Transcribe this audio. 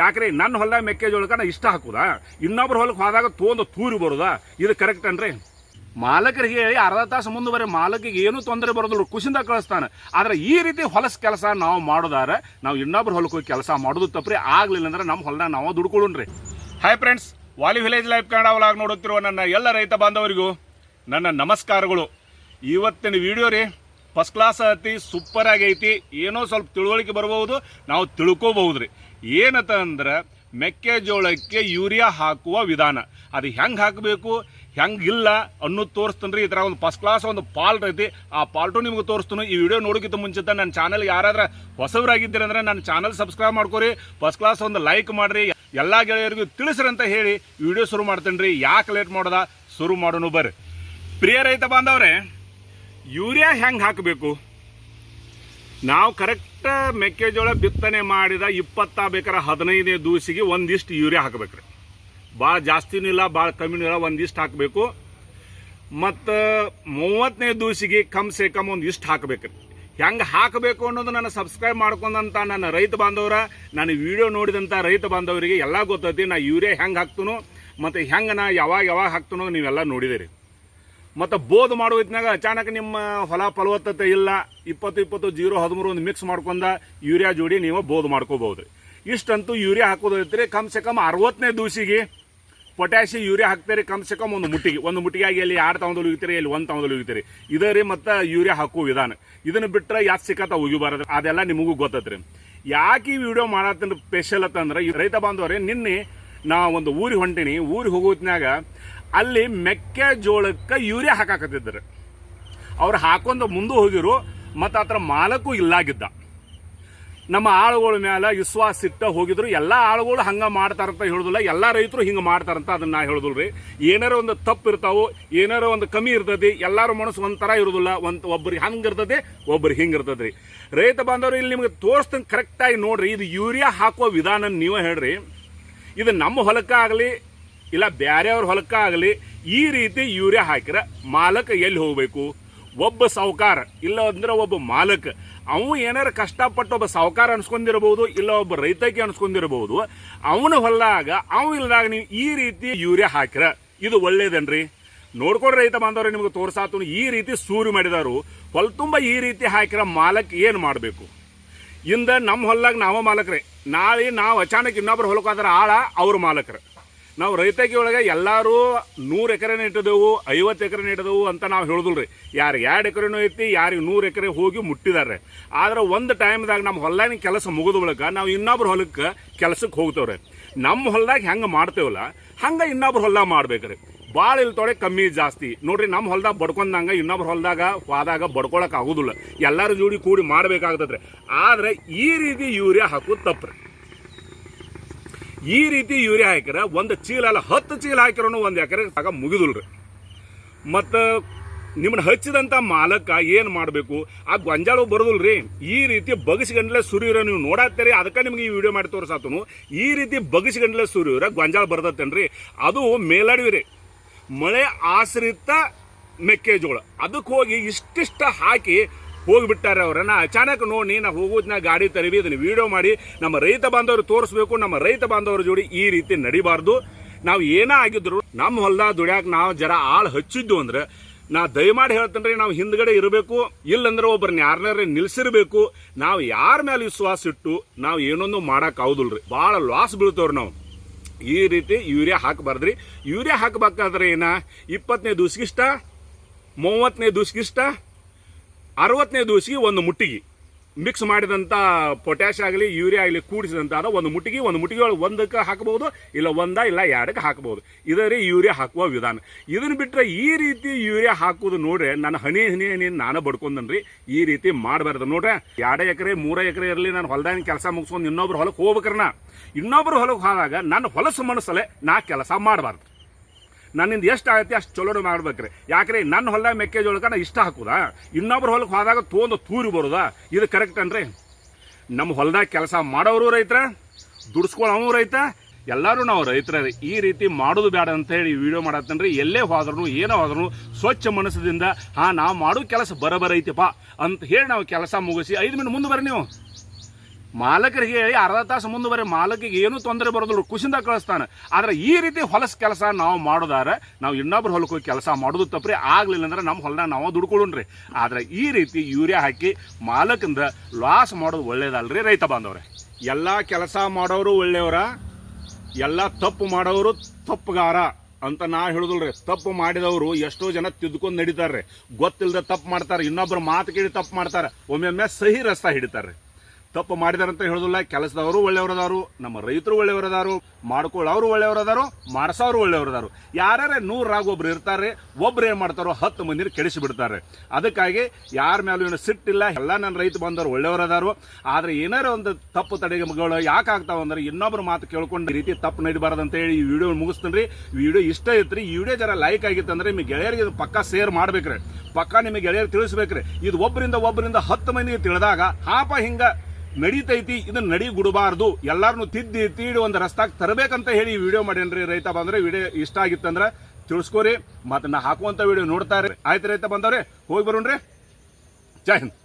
ಯಾಕ್ರಿ ನನ್ನ ಹೊಲದಾಗ ಮೆಕ್ಕೆಜೋಳಕ್ಕೆ ನಾ ಇಷ್ಟ ಹಾಕುದಾ? ಇನ್ನೊಬ್ರ ಹೊಲಕ್ಕೆ ಹೋದಾಗ ತೊಗೊಂಡು ತೂರಿ ಬರುದಾ? ಇದು ಕರೆಕ್ಟ್ ಅನ್ರಿ ಮಾಲಕರಿಗೆ ಹೇಳಿ ಅರ್ಧ ತಾಸು ಮುಂದುವರೆ ಮಾಲಕಿಗೆ ಏನೂ ತೊಂದರೆ ಬರೋದಿಲ್ಲ ಖುಷಿಯಿಂದ ಕಳಿಸ್ತಾನೆ. ಆದ್ರೆ ಈ ರೀತಿ ಹೊಲಸ ಕೆಲಸ ನಾವು ಮಾಡೋದಾರೆ ನಾವು ಇನ್ನೊಬ್ರ ಹೊಲಕ್ಕೆ ಕೆಲಸ ಮಾಡೋದು ತಪ್ಪ್ರಿ, ಆಗಲಿಲ್ಲ ಅಂದ್ರೆ ನಮ್ಮ ಹೊಲದಾಗ ನಾವು ದುಡ್ಕೊಳ್ಳೋಣ್ರಿ ಹಾಯ್ ಫ್ರೆಂಡ್ಸ್ ವಾಲಿ ವಿಲೇಜ್ ಲೈಫ್ ಕನ್ನಡ ವ್ಲಾಗ್ ನೋಡುತ್ತಿರುವ ನನ್ನ ಎಲ್ಲ ರೈತ ಬಾಂಧವರಿಗೂ ನನ್ನ ನಮಸ್ಕಾರಗಳು. ಇವತ್ತಿನ ವಿಡಿಯೋ ರೀ ಫಸ್ಟ್ ಕ್ಲಾಸ್ ಐತಿ ಸೂಪರ್ ಆಗೈತಿ. ಏನೋ ಸ್ವಲ್ಪ ತಿಳುವಳಿಕೆ ಬರಬಹುದು. ನಾವು ತಿಳ್ಕೋಬಹುದು ರೀ ಏನತ ಅಂದ್ರೆ ಮೆಕ್ಕೆಜೋಳಕ್ಕೆ ಯೂರಿಯಾ ಹಾಕುವ ವಿಧಾನ. ಅದು ಹೆಂಗೆ ಹಾಕಬೇಕು ಹೆಂಗಿಲ್ಲ ಅನ್ನೋದು ತೋರಿಸ್ತಾನೆ ರೀ ಈ ಥರ ಒಂದು ಫಸ್ಟ್ ಕ್ಲಾಸ್ ಒಂದು ಪಾಲ್ಟ್ ಐತಿ ಆ ಪಾಲ್ಟು ನಿಮ್ಗೆ ತೋರಿಸ್ತಾನೆ. ಈ ವಿಡಿಯೋ ನೋಡೋಕ್ಕಿಂತ ಮುಂಚಿತ ನನ್ನ ಚಾನಲ್ ಯಾರಾದ್ರೆ ಹೊಸವರಾಗಿದ್ದೀರಿ ಅಂದ್ರೆ ನನ್ನ ಚಾನಲ್ ಸಬ್ಸ್ಕ್ರೈಬ್ ಮಾಡ್ಕೊರಿ. ಫಸ್ಟ್ ಕ್ಲಾಸ್ ಒಂದು ಲೈಕ್ ಮಾಡ್ರಿ. ಎಲ್ಲ ಗೆಳೆಯರಿಗೂ ತಿಳಿಸ್ರಿ ಅಂತ ಹೇಳಿ ವಿಡಿಯೋ ಶುರು ಮಾಡ್ತೇನೆ ರೀ ಯಾಕೆ ಲೇಟ್ ಮಾಡೋದ? ಶುರು ಮಾಡೋಣ ಬರ್ರಿ. ಪ್ರಿಯ ರೈತ ಬಾಂಧವ್ರೆ ಯೂರಿಯಾ ಹೆಂಗೆ ಹಾಕಬೇಕು? ನಾವು ಕರೆಕ್ಟ್ ಮೆಕ್ಕೆಜೋಳ ಬಿತ್ತನೆ ಮಾಡಿದ ಇಪ್ಪತ್ತ ಬೇಕಾರೆ ಹದಿನೈದನೇ ದೂಸಿಗೆ ಒಂದಿಷ್ಟು ಯೂರಿಯಾ ಹಾಕಬೇಕ್ರಿ. ಭಾಳ ಜಾಸ್ತಿನೂ ಇಲ್ಲ ಭಾಳ ಕಮ್ಮಿನೂ ಇಲ್ಲ, ಒಂದಿಷ್ಟು ಹಾಕಬೇಕು. ಮತ್ತು ಮೂವತ್ತನೇ ದೂಸಿಗೆ ಕಮ್ ಸೆ ಕಮ್ ಒಂದು ಇಷ್ಟು ಹಾಕಬೇಕ್ರಿ. ಹೆಂಗೆ ಹಾಕಬೇಕು ಅನ್ನೋದು ನಾನು ಸಬ್ಸ್ಕ್ರೈಬ್ ಮಾಡ್ಕೊಂಡಂತ ನನ್ನ ರೈತ ಬಾಂಧವರ, ನಾನು ವಿಡಿಯೋ ನೋಡಿದಂಥ ರೈತ ಬಾಂಧವರಿಗೆ ಎಲ್ಲ ಗೊತ್ತೈತಿ ನಾ ಯೂರಿಯಾ ಹೆಂಗೆ ಹಾಕ್ತನೋ, ಮತ್ತು ಹೆಂಗೆ ನಾ ಯಾವಾಗ ಯಾವಾಗ ಹಾಕ್ತನೋ ನೀವೆಲ್ಲ ನೋಡಿದಿರಿ. ಮತ್ತು ಬೋದ್ ಮಾಡೋ ಹೊತ್ನಾಗ ಅಚಾನಕ್ ನಿಮ್ಮ ಹೊಲ ಫಲವತ್ತತೆ ಇಲ್ಲ. ಇಪ್ಪತ್ತು ಇಪ್ಪತ್ತು ಜೀರೋ ಹದಿಮೂರು ಒಂದು ಮಿಕ್ಸ್ ಮಾಡ್ಕೊಂಡ ಯೂರಿಯಾ ಜೋಡಿ ನೀವು ಬೋದ್ ಮಾಡ್ಕೋಬಹುದು. ಇಷ್ಟಂತೂ ಯೂರಿಯಾ ಹಾಕೋದೈತ್ರಿ ಕಮ್ ಸೆ ಕಮ್ ಅರವತ್ತನೇ ದಿವಸಿಗೆ ಪೊಟ್ಯಾಶಿ ಯೂರಿಯಾ ಹಾಕ್ತೀರಿ, ಕಮ್ ಸೆ ಕಮ್ ಒಂದು ಮುಟ್ಟಿಗೆ, ಒಂದು ಮುಟ್ಟಿಗೆಯಾಗಿ ಎಲ್ಲಿ ಎರಡು ತಗೊಂಡು ಹೋಗ್ತೀರಿ ಎಲ್ಲಿ ಒಂದು ತಗೊಂಡು ಹೋಗ್ತೀರಿ ಇದೇ ರೀ ಮತ್ತು ಯೂರಿಯಾ ಹಾಕೋ ವಿಧಾನ. ಇದನ್ನು ಬಿಟ್ಟರೆ ಯಾಕೆ ಸಿಕ್ಕತ್ತ ಹೋಗಿಬಾರದು ಅದೆಲ್ಲ ನಿಮಗೂ ಗೊತ್ತತ್ರಿ. ಯಾಕೆ ಈ ವಿಡಿಯೋ ಮಾಡತ್ತಂದ್ರೆ ಸ್ಪೆಷಲ್ ಅಂತಂದ್ರೆ ರೈತ ಬಾಂಧವರೇ, ನಿನ್ನೆ ನಾ ಒಂದು ಊರಿಗೆ ಹೊಂಟೀನಿ. ಊರಿಗೆ ಹೋಗೋತ್ನಾಗ ಅಲ್ಲಿ ಮೆಕ್ಕೆಜೋಳಕ್ಕೆ ಯೂರಿಯಾ ಹಾಕಾಕತ್ತಿದ್ರು ಅವ್ರು ಹಾಕೊಂಡು ಮುಂದೆ ಹೋಗಿರು, ಮತ್ತು ಆತರ ಮಾಲಕ್ಕೂ ಇಲ್ಲಾಗಿದ್ದ. ನಮ್ಮ ಆಳುಗಳ ಮೇಲೆ ವಿಶ್ವಾಸ ಇಟ್ಟ ಹೋಗಿದ್ರು, ಎಲ್ಲ ಆಳುಗಳು ಹಂಗೆ ಮಾಡ್ತಾರಂತ ಹೇಳುದಿಲ್ಲ, ಎಲ್ಲ ರೈತರು ಹಿಂಗೆ ಮಾಡ್ತಾರಂತ ಅದನ್ನ ನಾ ಹೇಳುದಿಲ್ರಿ. ಏನಾರ ಒಂದು ತಪ್ಪು ಇರ್ತಾವೆ, ಏನಾರ ಒಂದು ಕಮ್ಮಿ ಇರ್ತದೆ ಎಲ್ಲರ ಮನಸ್ಸು ಒಂಥರ ಇರೋದಿಲ್ಲ, ಒಂದು ಒಬ್ಬರು ಹಂಗೆ ಇರ್ತದೆ ಒಬ್ರಿಗೆ ಹಿಂಗೆ ಇರ್ತದ್ರಿ ರೈತ ಬಾಂಧವರು, ಇಲ್ಲಿ ನಿಮಗೆ ತೋರಿಸ್ತಂಗೆ ಕರೆಕ್ಟಾಗಿ ನೋಡ್ರಿ, ಇದು ಯೂರಿಯಾ ಹಾಕುವ ವಿಧಾನ ನೀವೇ ಹೇಳ್ರಿ. ಇದು ನಮ್ಮ ಹೊಲಕ್ಕಾಗಲಿ ಇಲ್ಲ ಬ್ಯಾರೆಯವ್ರ ಹೊಲಕ್ಕಾಗಲಿ ಈ ರೀತಿ ಯೂರಿಯಾ ಹಾಕಿರ ಮಾಲಕ ಎಲ್ಲಿ ಹೋಗಬೇಕು? ಒಬ್ಬ ಸಾವುಕಾರ, ಇಲ್ಲ ಅಂದ್ರೆ ಒಬ್ಬ ಮಾಲಕ. ಅವನು ಏನಾರ ಕಷ್ಟಪಟ್ಟು ಒಬ್ಬ ಸಾವುಕಾರ ಅನ್ಸ್ಕೊಂಡಿರಬಹುದು ಇಲ್ಲ ಒಬ್ಬ ರೈತಕ್ಕೆ ಅನ್ಸ್ಕೊಂಡಿರಬಹುದು ಅವನ ಹೊಲದಾಗ ಅವನು ಇಲ್ಲದಾಗ ನೀವು ಈ ರೀತಿ ಯೂರಿಯಾ ಹಾಕಿರ. ಇದು ಒಳ್ಳೇದನ್ರಿ? ನೋಡ್ಕೊಂಡು ರೈತ ಬಾಂಧವ್ರೆ, ನಿಮ್ಗೆ ತೋರ್ಸಾತು ಈ ರೀತಿ ಸೂರು ಮಾಡಿದಾರು ಹೊಲ ತುಂಬ ಈ ರೀತಿ ಹಾಕಿರ ಮಾಲಕ್ ಏನು ಮಾಡಬೇಕು? ಇಂದ ನಮ್ಮ ಹೊಲ್ದಾಗ ನಾವ ಮಾಲಕ್ರೆ. ನಾಳೆ ನಾವು ಅಚಾನಕ್ ಇನ್ನೊಬ್ರು ಹೊಲಕ್ಕೆ ಹೋದ್ರೆ ಆಳ ಅವ್ರ ಮಾಲಕರು. ನಾವು ರೈತಕಿ ಒಳಗೆ ಎಲ್ಲರೂ ನೂರು ಎಕರೆ ಇಟ್ಟಿದೆವು ಐವತ್ತು ಎಕರೆ ಇಟ್ಟಿದೆವು ಅಂತ ನಾವು ಹೇಳಿದ್ರಿ ಯಾರು ಎರಡು ಎಕರೆನೂ ಐತಿ, ಯಾರಿಗೆ ನೂರು ಎಕರೆ ಹೋಗಿ ಮುಟ್ಟಿದ್ದಾರೆ ಆದ್ರೆ ಒಂದು ಟೈಮ್ದಾಗ ನಮ್ಮ ಹೊಲ್ದಾಗಿನ ಕೆಲಸ ಮುಗಿದ ಬಳಿಕ ನಾವು ಇನ್ನೊಬ್ರ ಹೊಲಕ್ಕೆ ಕೆಲಸಕ್ಕೆ ಹೋಗ್ತೇವ್ರಿ. ನಮ್ಮ ಹೊಲ್ದಾಗ ಹೆಂಗೆ ಮಾಡ್ತೇವಲ್ಲ, ಹಂಗೆ ಇನ್ನೊಬ್ರ ಹೊಲ್ದಾಗ ಮಾಡ್ಬೇಕ್ರಿ. ಭಾಳ ಇಲ್ತೊಡೆ ಕಮ್ಮಿ ಜಾಸ್ತಿ. ನೋಡ್ರಿ ನಮ್ಮ ಹೊಲ್ದಾಗ ಬಡ್ಕೊಂಡಂಗ ಇನ್ನೊಬ್ರ ಹೊಲ್ದಾಗ ಹೋದಾಗ ಬಡ್ಕೊಳಕ್ಕೆ ಆಗೋದಿಲ್ಲ. ಎಲ್ಲರ ಜೋಡಿ ಕೂಡಿ ಮಾಡಬೇಕಾಗ್ತದ್ರಿ ಆದ್ರೆ ಈ ರೀತಿ ಯೂರಿಯಾ ಹಾಕೋದು ತಪ್ಪ್ರಿ. ಈ ರೀತಿ ಯೂರಿಯಾ ಹಾಕಿರ ಒಂದು ಚೀಲ ಅಲ್ಲ ಹತ್ತು ಚೀಲ ಹಾಕಿರೋನು ಒಂದು ಎಕರೆ ಆಗ ಮುಗಿದುಲ್ರಿ. ಮತ್ತು ನಿಮ್ಮನ್ನ ಹಚ್ಚಿದಂಥ ಮಾಲಕ ಏನು ಮಾಡಬೇಕು? ಆ ಗೊಂಜಾಳು ಬರೋದಿಲ್ರಿ. ಈ ರೀತಿ ಬಗಸಿಗಂಡ್ಲೆ ಸುರಿಯೂರ ನೀವು ನೋಡಾತ್ತೀರಿ. ಅದಕ್ಕೆ ನಿಮ್ಗೆ ಈ ವಿಡಿಯೋ ಮಾಡಿ ತೋರಿಸಾತನು. ಈ ರೀತಿ ಬಗಸಿಗಂಡ್ಲೆ ಸುರಿಯೋರ ಗೊಂಜಾಳ ಬರ್ತತೇನ್ರಿ? ಅದು ಮೇಲಾಡ್ವಿ ರೀ ಮಳೆ ಆಶ್ರಿತ ಮೆಕ್ಕೆಜೋಳ. ಅದಕ್ಕೆ ಹೋಗಿ ಇಷ್ಟಿಷ್ಟ ಹಾಕಿ ಹೋಗಿಬಿಟ್ಟಾರೆ ಅವ್ರನ್ನ. ಅಚಾನಕ್ ನೋಡಿ ನಾ ಹೋಗೋದನ್ನ ಗಾಡಿ ತರಿವಿ ಇದನ್ನ ವಿಡಿಯೋ ಮಾಡಿ, ನಮ್ಮ ರೈತ ಬಾಂಧವರು ತೋರಿಸ್ಬೇಕು, ನಮ್ಮ ರೈತ ಬಾಂಧವರ ಜೋಡಿ ಈ ರೀತಿ ನಡಿಬಾರ್ದು. ನಾವು ಏನೇ ಆಗಿದ್ರು ನಮ್ಮ ಹೊಲ್ದಾಗ ದುಡ್ಯಾಕೆ ನಾವು ಜರ ಆಳ್ ಹಚ್ಚಿದ್ದು ಅಂದ್ರೆ, ನಾ ದಯಮಾಡಿ ಹೇಳ್ತೇನೆ ನಾವು ಹಿಂದ್ಗಡೆ ಇರಬೇಕು, ಇಲ್ಲಂದ್ರೆ ಒಬ್ಬರನ್ನ ಯಾರನ್ನಾರ ನಿಲ್ಸಿರ್ಬೇಕು. ನಾವು ಯಾರ ಮೇಲೆ ವಿಶ್ವಾಸ ಇಟ್ಟು, ನಾವು ಏನೊಂದು ಮಾಡಕ್ ಆಗುದಿಲ್ರಿ. ಭಾಳ ಲಾಸ್ ಬೀಳ್ತವ್ರಿ ನಾವು. ಈ ರೀತಿ ಯೂರಿಯಾ ಹಾಕಬಾರ್ದ್ರಿ. ಯೂರಿಯಾ ಹಾಕಬೇಕಾದ್ರೆ ಏನ ಇಪ್ಪತ್ತನೇ ದಿವ್ಸಗಿಷ್ಟ ಮೂವತ್ತನೇ ದಿವ್ಸಗಿಷ್ಟ ಅರವತ್ತನೇ ದಿವಸಿಗೆ ಒಂದು ಮುಟ್ಟಿಗೆ. ಮಿಕ್ಸ್ ಮಾಡಿದಂಥ ಪೊಟ್ಯಾಶ್ ಆಗಲಿ ಯೂರಿಯಾ ಆಗಲಿ ಕೂಡಿಸಿದಂಥ ಅದ ಒಂದು ಮುಟ್ಟಿಗೆ ಒಂದು ಮುಟ್ಟಿಗೆ ಒಂದಕ್ಕೆ ಹಾಕಬಹುದು, ಇಲ್ಲ ಒಂದ, ಇಲ್ಲ ಎರಡಕ್ಕೆ ಹಾಕಬಹುದು. ಇದೇ ರೀ ಯೂರಿಯಾ ಹಾಕುವ ವಿಧಾನ. ಇದನ್ನು ಬಿಟ್ಟರೆ ಈ ರೀತಿ ಯೂರಿಯಾ ಹಾಕೋದು ನೋಡ್ರೆ ನಾನು ಹನಿ ಹನಿ ಹನಿ ನಾನು ಬಡ್ಕೊಂಡನ್ರಿ ಈ ರೀತಿ ಮಾಡಬಾರ್ದು ನೋಡ್ರೆ. ಎರಡು ಎಕರೆ, ಮೂರು ಎಕರೆ ಇರಲಿ, ನಾನು ಹೊಲದಾಗಿನ ಕೆಲಸ ಮುಗಿಸ್ಕೊಂಡು ಇನ್ನೊಬ್ರು ಹೊಲಕ್ಕೆ ಹೋಗ್ಬೇಕ್ರನ. ಇನ್ನೊಬ್ರು ಹೊಲಕ್ಕೆ ಹೋದಾಗ ನನ್ನ ಹೊಲಸು ಮನಸ್ಸಲ್ಲೇ ನಾ ಕೆಲಸ ಮಾಡಬಾರ್ದು. ನನ್ನಿಂದ ಎಷ್ಟು ಆಗುತ್ತೆ ಅಷ್ಟು ಚಲೋ ಮಾಡ್ಬೇಕ್ರಿ. ಯಾಕ್ರಿ ನನ್ನ ಹೊಲದಾಗ ಮೆಕ್ಕೆಜೋಳಕ್ಕೆ ನಾ ಇಷ್ಟ ಹಾಕೋದಾ? ಇನ್ನೊಬ್ರ ಹೊಲಕ್ಕೆ ಹೋದಾಗ ತೊಗೊಂಡು ತೂರಿ ಬರೋದಾ? ಇದು ಕರೆಕ್ಟ್ ಅನ್ರಿ ನಮ್ಮ ಹೊಲದಾಗ ಕೆಲಸ ಮಾಡೋರು ರೈತರ ದುಡ್ಸ್ಕೊಳ್ಳೋನು ರೈತ, ಎಲ್ಲರೂ ನಾವು ರೈತರ ಈ ರೀತಿ ಮಾಡೋದು ಬೇಡ ಅಂತ ಹೇಳಿ ವಿಡಿಯೋ ಮಾಡತ್ತನ್ರಿ. ಎಲ್ಲೇ ಹೋದ್ರು ಏನೋ ಹೋದ್ರು ಸ್ವಚ್ಛ ಮನಸ್ಸದಿಂದ ಹಾಂ ನಾವು ಮಾಡೋ ಕೆಲಸ ಬರಬರೈತಿಪ್ಪ ಅಂತ ಹೇಳಿ ನಾವು ಕೆಲಸ ಮುಗಿಸಿ ಐದು ಮಿನಿಟ್ ಮುಂದೆ ಬರ್ರಿ ನೀವು. ಮಾಲಕರಿಗೆ ಹೇಳಿ ಅರ್ಧ ತಾಸು ಮುಂದುವರೆ ಮಾಲಕಿಗೆ ಏನೂ ತೊಂದರೆ ಬರೋದಿಲ್ಲ ಖುಷಿಯಿಂದ ಕಳಿಸ್ತಾನೆ. ಆದ್ರೆ ಈ ರೀತಿ ಹೊಲಸ ಕೆಲಸ ನಾವು ಮಾಡೋದಾರೆ ನಾವು ಇನ್ನೊಬ್ರ ಹೊಲಕ್ಕೆ ಹೋಗಿ ಕೆಲಸ ಮಾಡೋದು ತಪ್ಪ್ರಿ, ಆಗಲಿಲ್ಲ ಅಂದ್ರೆ ನಮ್ಮ ಹೊಲದಾಗ ನಾವು ದುಡ್ಕೊಳ್ಳೋಣ್ರಿ. ಆದ್ರೆ ಈ ರೀತಿ ಯೂರಿಯಾ ಹಾಕಿ ಮಾಲಕಿಂದ ಲಾಸ್ ಮಾಡೋದು ಒಳ್ಳೇದಲ್ರಿ ರೈತ ಬಾಂಧವ್ರೆ. ಎಲ್ಲ ಕೆಲಸ ಮಾಡೋರು ಒಳ್ಳೆಯವರ, ಎಲ್ಲ ತಪ್ಪು ಮಾಡೋರು ತಪ್ಪುಗಾರ ಅಂತ ನಾ ಹೇಳುದಿಲ್ರಿ. ತಪ್ಪು ಮಾಡಿದವರು ಎಷ್ಟೋ ಜನ ತಿದ್ಕೊಂಡು ನಡೀತಾರೆ ಗೊತ್ತಿಲ್ಲದೆ ತಪ್ಪು ಮಾಡ್ತಾರೆ ಇನ್ನೊಬ್ಬರು ಮಾತು ಕೇಳಿ ತಪ್ಪು ಮಾಡ್ತಾರೆ. ಒಮ್ಮೆ ಸಹಿ ರಸ್ತ ಹಿಡಿತಾರೆ ತಪ್ಪು ಮಾಡಿದಾರಂತ ಹೇಳೋದಿಲ್ಲ. ಕೆಲಸದವರು ಒಳ್ಳೆಯವರದಾರು, ನಮ್ಮ ರೈತರು ಒಳ್ಳೆಯವರದಾರು ಮಾಡ್ಕೊಳ್ಳೋರು ಒಳ್ಳೆಯವರದಾರು ಮಾರಸವರು ಒಳ್ಳೆಯವರದಾರು. ಯಾರ್ಯಾರ ನೂರಾಗ ಒಬ್ರು ಇರ್ತಾರೆ, ಒಬ್ರು ಏನು ಮಾಡ್ತಾರೋ ಹತ್ತು ಮಂದಿನ ಕೆಡಿಸಿ ಬಿಡ್ತಾರೆ. ಅದಕ್ಕಾಗಿ ಯಾರ ಮೇಲೂ ಏನು ಸಿಟ್ಟಿಲ್ಲ. ಎಲ್ಲ ನನ್ನ ರೈತ ಬಂದವರು ಒಳ್ಳೆಯವರದಾರು. ಆದ್ರೆ ಏನಾರು ಒಂದು ತಪ್ಪು ತಡೆಗಳು ಯಾಕೆ ಆಗ್ತಾವ ಅಂದ್ರೆ ಇನ್ನೊಬ್ರು ಮಾತು ಕೇಳ್ಕೊಂಡು ಈ ರೀತಿ ತಪ್ಪು ನಡಿಬಾರ್ದು ಅಂತ ಹೇಳಿ ಈ ವಿಡಿಯೋ ಮುಗಿಸ್ತೀನಿ ವಿಡಿಯೋ ಇಷ್ಟ ಐತ್ರಿ ಈ ವಿಡಿಯೋ ಜರ ಲೈಕ್ ಆಗಿತ್ತಂದ್ರೆ ನಿಮ್ಮ ಗೆಳೆಯರಿಗೆ ಇದು ಪಕ್ಕಾ ಶೇರ್ ಮಾಡ್ಬೇಕ್ರಿ. ಪಕ್ಕಾ ನಿಮಗೆ ಗೆಳೆಯರು ತಿಳಿಸ್ಬೇಕ್ರಿ. ಇದು ಒಬ್ಬರಿಂದ ಒಬ್ಬರಿಂದ ಹತ್ತು ಮಂದಿಗೆ ತಿಳಿದಾಗ, ಹಾಪ ಹಿಂಗ ನಡೀತೈತಿ ಇದನ್ನ ನಡಿಗುಡಬಾರ್ದು ಎಲ್ಲಾರನ್ನು ತಿದ್ದಿ, ತೀಡಿ ಒಂದು ರಸ್ತಾಕ್ ತರಬೇಕಂತ ಹೇಳಿ ವಿಡಿಯೋ ಮಾಡೇನ್ರಿ ರೈತ ಬಂದ್ರೆ. ವಿಡಿಯೋ ಇಷ್ಟ ಆಗಿತ್ತಂದ್ರ ತಿಳಿಸ್ಕೋರಿ, ಮತ್ತೆ ನಾ ಹಾಕುವಂತ ವಿಡಿಯೋ ನೋಡ್ತಾರೆ. ಆಯ್ತು ರೈತ ಬಂದವ್ರೆ, ಹೋಗಿ ಬರೋಣ್ರಿ. ಜೈ ಹಿಂದ್.